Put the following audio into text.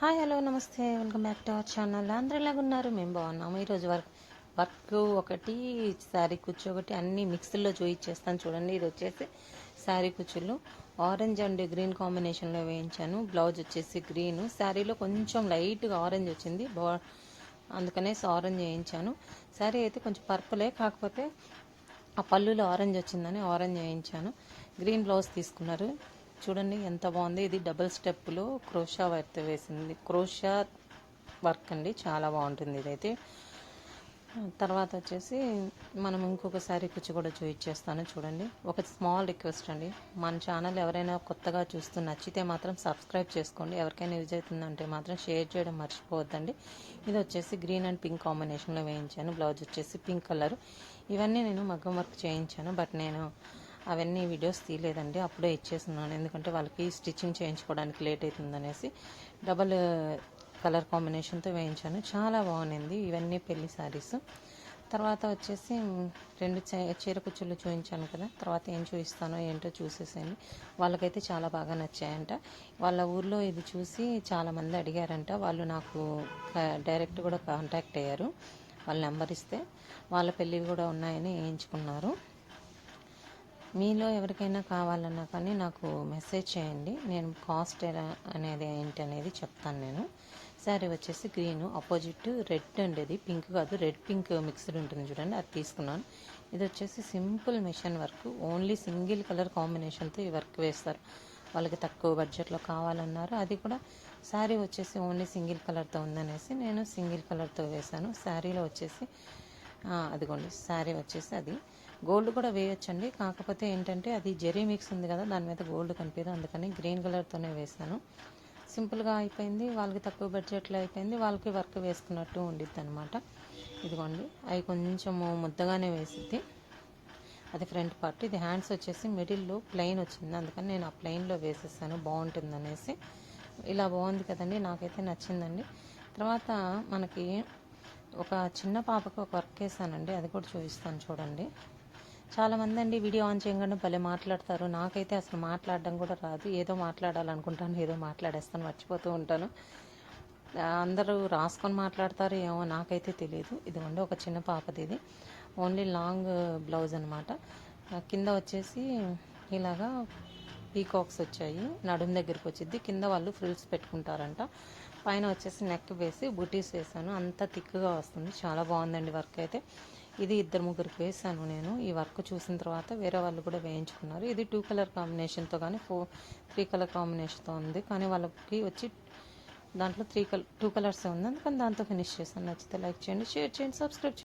Hi hello నమస్తే. Welcome back to our channel అందరూ ఉన్నారు మేము బాగున్నాము. ఈరోజు వర్క్ వర్క్ ఒకటి శారీ కుచ్చు ఒకటి అన్ని మిక్స్లో చూయించేస్తాను చూడండి ఇది వచ్చేసి శారీ కుచ్చులు ఆరెంజ్ అండ్ గ్రీన్ కాంబినేషన్లో వేయించాను. బ్లౌజ్ వచ్చేసి గ్రీన్ శారీలో కొంచెం లైట్గా ఆరెంజ్ వచ్చింది. బా అందుకనేసి ఆరెంజ్ వేయించాను. శారీ అయితే కొంచెం పర్పులే కాకపోతే ఆ పళ్ళులో ఆరెంజ్ వచ్చిందని ఆరెంజ్ వేయించాను. గ్రీన్ బ్లౌజ్ తీసుకున్నారు. చూడండి ఎంత బాగుంది. ఇది డబుల్ స్టెప్లో క్రోషా వర్క్ వేసింది. క్రోషా వర్క్ అండి చాలా బాగుంటుంది ఇదైతే. తర్వాత వచ్చేసి మనం ఇంకొకసారి కుచ్చి కూడా చూపించేస్తాను చూడండి. ఒక స్మాల్ రిక్వెస్ట్ అండి. మన ఛానల్ ఎవరైనా కొత్తగా చూస్తూ నచ్చితే మాత్రం సబ్స్క్రైబ్ చేసుకోండి. ఎవరికైనా యూజ్ అవుతుందంటే మాత్రం షేర్ చేయడం మర్చిపోవద్దండి. ఇది వచ్చేసి గ్రీన్ అండ్ పింక్ కాంబినేషన్లో వేయించాను. బ్లౌజ్ వచ్చేసి పింక్ కలర్. ఇవన్నీ నేను మగ్గం వర్క్ చేయించాను. బట్ నేను అవన్నీ వీడియోస్ తీయలేదండి అప్పుడే ఇచ్చేస్తున్నాను. ఎందుకంటే వాళ్ళకి స్టిచ్చింగ్ చేయించుకోవడానికి లేట్ అవుతుందనేసి డబల్ కలర్ కాంబినేషన్తో వేయించాను. చాలా బాగుంది. ఇవన్నీ పెళ్ళి శారీస్. తర్వాత వచ్చేసి రెండు చీర కుచ్చులు చూపించాను కదా తర్వాత ఏం చూపిస్తానో ఏంటో చూసేసాను వాళ్ళకైతే చాలా బాగా నచ్చాయంట. వాళ్ళ ఊర్లో ఇది చూసి చాలామంది అడిగారంట. వాళ్ళు నాకు డైరెక్ట్ కూడా కాంటాక్ట్ అయ్యారు. వాళ్ళ నెంబర్ ఇస్తే వాళ్ళ పెళ్ళివి కూడా ఉన్నాయని వేయించుకున్నారు. మీలో ఎవరికైనా కావాలన్నా కానీ నాకు మెసేజ్ చేయండి. నేను కాస్ట్ అనేది ఏంటి అనేది చెప్తాను నేను. శారీ వచ్చేసి గ్రీన్ ఆపోజిట్ రెడ్ ఉండేది అది పింక్ కాదు రెడ్ పింక్ మిక్స్డ్ ఉంటుంది చూడండి అది తీసుకున్నాను. ఇది వచ్చేసి simple machine work. Only single colour కాంబినేషన్తో ఈ వర్క్ వేస్తారు. వాళ్ళకి తక్కువ బడ్జెట్లో కావాలన్నారు. అది కూడా శారీ వచ్చేసి ఓన్లీ సింగిల్ కలర్తో ఉందనేసి నేను సింగిల్ కలర్తో వేశాను. శారీలో వచ్చేసి అదిగోండి శారీ వచ్చేసి అది. గోల్డ్ కూడా వేయొచ్చండి. కాకపోతే ఏంటంటే అది జెరీ మిక్స్ ఉంది కదా దాని మీద గోల్డ్ కనిపించదు అందుకని గ్రీన్ కలర్తోనే వేసాను సింపుల్గా అయిపోయింది. వాళ్ళకి తక్కువ బడ్జెట్లో అయిపోయింది. వాళ్ళకి వర్క్ వేసుకున్నట్టు ఉండిద్ది అనమాట ఇదిగోండి. అవి కొంచెము ముద్దగానే వేసిద్ది. అది ఫ్రంట్ పార్ట్. ఇది హ్యాండ్స్ వచ్చేసి మిడిల్లో ప్లెయిన్ వచ్చింది. అందుకని నేను ఆ ప్లెయిన్లో వేసేసాను బాగుంటుంది అనేసి ఇలా బాగుంది కదండి. నాకైతే నచ్చిందండి. తర్వాత మనకి ఒక చిన్న పాపకు ఒక వర్క్ వేసానండి అది కూడా చూపిస్తాను చూడండి. చాలామంది అండి వీడియో ఆన్ చేయగానే భలే మాట్లాడతారు. నాకైతే అసలు మాట్లాడడం కూడా రాదు. ఏదో మాట్లాడాలనుకుంటాను ఏదో మాట్లాడేస్తాను మర్చిపోతూ ఉంటాను. అందరూ రాసుకొని మాట్లాడతారు ఏమో నాకైతే తెలియదు ఇదిగోండి ఒక చిన్న పాపది ఇది. ఓన్లీ లాంగ్ బ్లౌజ్ అనమాట కింద వచ్చేసి ఇలాగా పీకాక్స్ వచ్చాయి. నడుము దగ్గరికి వచ్చింది కింద వాళ్ళు ఫ్రిల్స్ పెట్టుకుంటారంట. పైన వచ్చేసి నెక్ వేసి బుటీస్ వేసాను. అంత థిక్గా వస్తుంది. చాలా బాగుందండి వర్క్ అయితే. ఇది ఇద్దరు ముగ్గురికి వేసాను నేను. ఈ వర్క్ చూసిన తర్వాత వేరే వాళ్ళు కూడా వేయించుకున్నారు. ఇది టూ కలర్ కాంబినేషన్తో కానీ ఫోర్ త్రీ కలర్ కాంబినేషన్తో ఉంది. కానీ వాళ్ళకి వచ్చి దాంట్లో త్రీ కలర్ టూ కలర్స్ ఉంది. అందుకని దాంతో ఫినిష్ చేశాను. నచ్చితే లైక్ చేయండి షేర్ చేయండి సబ్స్క్రైబ్ చేయండి.